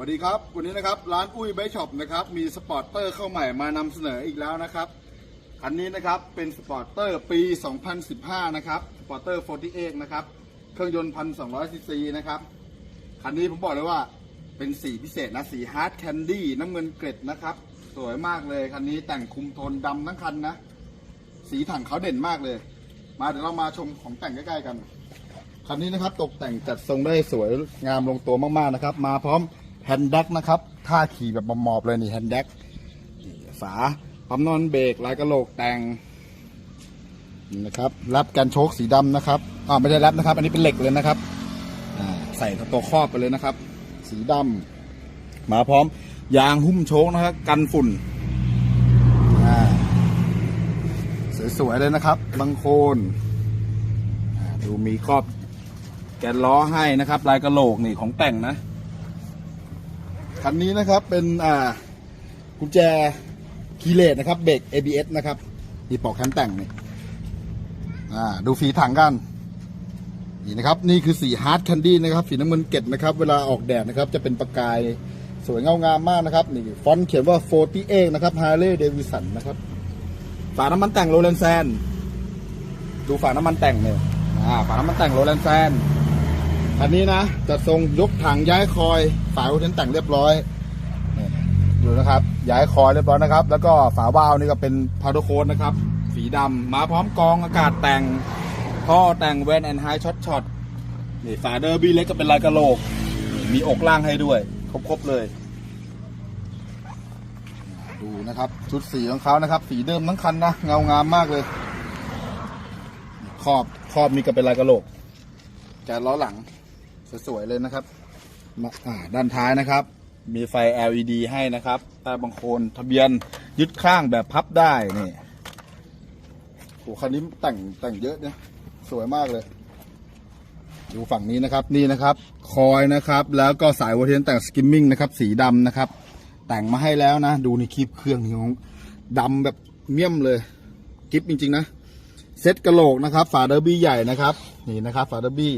วัสดีครับ วันนี้นะครับร้านอุ้ยไบช็อปนะครับมีสปอร์ตเตอร์เข้าใหม่มานำเสนออีกแล้วนะครับคันนี้นะครับเป็นสปอร์ตเตอร์ปี 2015 นะครับสปอร์ตเตอร์ 48 นะครับ เครื่องยนต์ 1,200 ซีซีนะครับคันนี้ผมบอกเลยว่าเป็นสีพิเศษนะสีฮาร์ดแคนดี้น้ำเงินเกร็ดนะครับ สวยมากเลยคันนี้แต่งคุมโทนดำทั้งคันนะ สีถังเขาเด่นมากเลย มาเดี๋ยวเรามาชมของแต่งใกล้ๆกันคันนี้นะครับตกแต่งจัดทรงได้สวยงามลงตัวมากๆนะครับ มาพร้อม แฮนด์แดกนะครับท่าขี่แบบมอบๆเลยนี่แฮนด์แดกฝาปั๊มนอนเบรกลายกระโหลกแต่งนะครับแรปกันโชคสีดำนะครับอ่าไม่ใช่แรปนะครับ อันนี้เป็นเหล็กเลยนะครับอ่าใส่ตัวครอบไปเลยนะครับ สีดำมาพร้อม ยางหุ้มโชคนะครับ กันฝุ่นอ่าสวยๆเลยนะครับบางโคนดูมีครอบแกนล้อให้นะครับ ลายกระโหลกนี่ของแต่งนะ คันนี้นะครับเป็นอ่ากุญแจคีเลสนะครับเบรก ABS นะครับนี่ปอกแคมแต่งนี่อ่าดูฝีถังกันนี่นะครับ นี่คือสีฮาร์ดแคนดี้นะครับ สีน้ำเงินเกล็ดนะครับ เวลาออกแดดนะครับ จะเป็นประกายสวยเงางามมากนะครับ นี่ฟอนต์เขียนว่า 48 นะครับ Harley Davidson นะครับ ฝาน้ำมันแต่งโรเลนแซน ดูฝาน้ำมันแต่งเนี่ยอ่าฝาน้ำมันแต่งโรแลนแซน อันนี้นะจัดทรงยกถังย้ายคอยฝาโรเลนแต่งเรียบร้อยดูนะครับ ย้ายคอยเรียบร้อยนะครับ แล้วก็ฝาวาล์วนี่ก็เป็นพาร์โคนนะครับ สีดำมาพร้อมกองอากาศแต่งท่อแต่งเวนแอนไฮช็อตช็อตนี่ฝาเดอร์บี้เล็กก็เป็นลายกระโหลก มีอกล่างให้ด้วย ครบๆเลย ดูนะครับชุดสีของเขานะครับ สีเดิมทั้งคันนะเงางามมากเลยครอบครอบมีก็เป็นลายกระโหลกแกล้อหลัง สวยๆเลยนะครับด้านท้ายนะครับ มีไฟ LED ให้นะครับใต้บังโคลนทะเบียนยึดข้างแบบพับได้นี่โอ้คันนี้แต่งแต่งเยอะเนี่ยสวยมากเลยดูฝั่งนี้นะครับนี่นะครับ คอยนะครับ แล้วก็สายวัวเทียนแต่งสกิมมิ่งนะครับ สีดำนะครับ แต่งมาให้แล้วนะ ดูในคลิปเครื่องนี่ของดำแบบเมี่ยมเลยกิฟจริง ๆ นะเซ็ตกระโหลกนะครับ ฝาเดอร์บี้ใหญ่นะครับ นี่นะครับ ฝาเดอร์บี้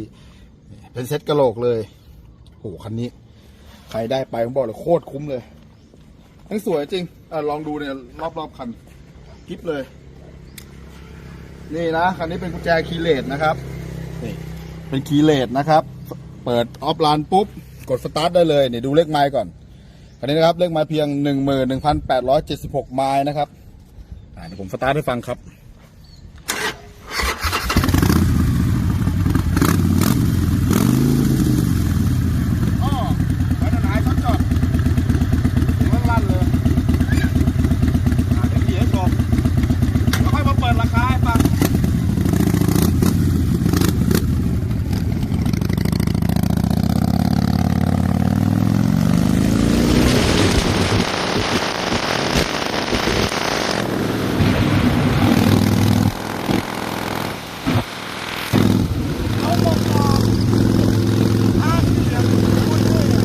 เป็นเซ็ตกระโหลกเลยโหคันนี้ ใครได้ไปผมบอกเลยโคตรคุ้มเลยทั้งสวยจริงอลองดูเนี่ยรอบๆคันกิฟเลย นี่นะคันนี้เป็นกุญแจคีย์เลสนะครับนี่เป็นคีเลสนะครับ เปิดออฟไลน์ปุ๊บ กดสตาร์ทได้เลยเนี่ดูเลขไมล์ก่อนคันนี้นะครับเลขไมล์เพียงหนึ่งหมื่นหนึ่งพันแปดร้อยเจ็ดสิบหกไมล์นะครับเดี๋ยวผมสตาร์ทให้ฟังครับ อ้อไว้ทางไหนช็อตจอดมันลั่นเลยอ่าเดี๋ยวขี่ให้จบแล้วค่อยมาเปิดราคาให้ฟัง เอาลงก่อนห้าเสียงพูดด้วยอะ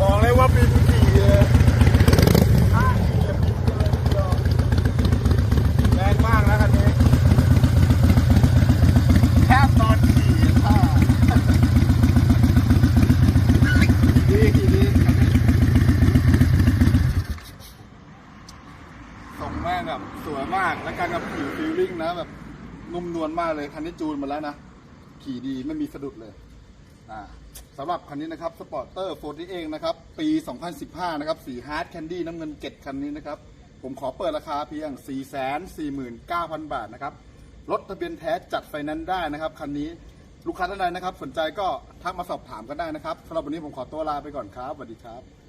บอกเลยว่าปีนขี่เลยห้าเกียร์ปีนเลยทีเดียวแรงมากนะคันนี้แทบนอนขี่ท่าดีขี่ดีคันนี้ส่งแม่งแบบ สวยมากและการกับขี่ฟีลลิ่งนะแบบนุ่มนวลมากเลยคันนี้จูนมาแล้วนะ ขี่ดีไม่มีสะดุดเลยอ่าสำหรับคันนี้นะครับสปอร์เตอร์40เองนะครับ ปี 2015 นะครับสีฮาร์ดแคนดี้น้ำเงินเก็ดคันนี้นะครับ ผมขอเปิดราคาเพียง 449,000 บาทนะครับรถทะเบียนแท้จัดไฟนนซ์ได้นะครับ คันนี้ลูกค้าท่านใดนะครับ สนใจก็ทักมาสอบถามกันได้นะครับสำหรับวันนี้ผมขอตัวลาไปก่อนครับสวัสดีครับ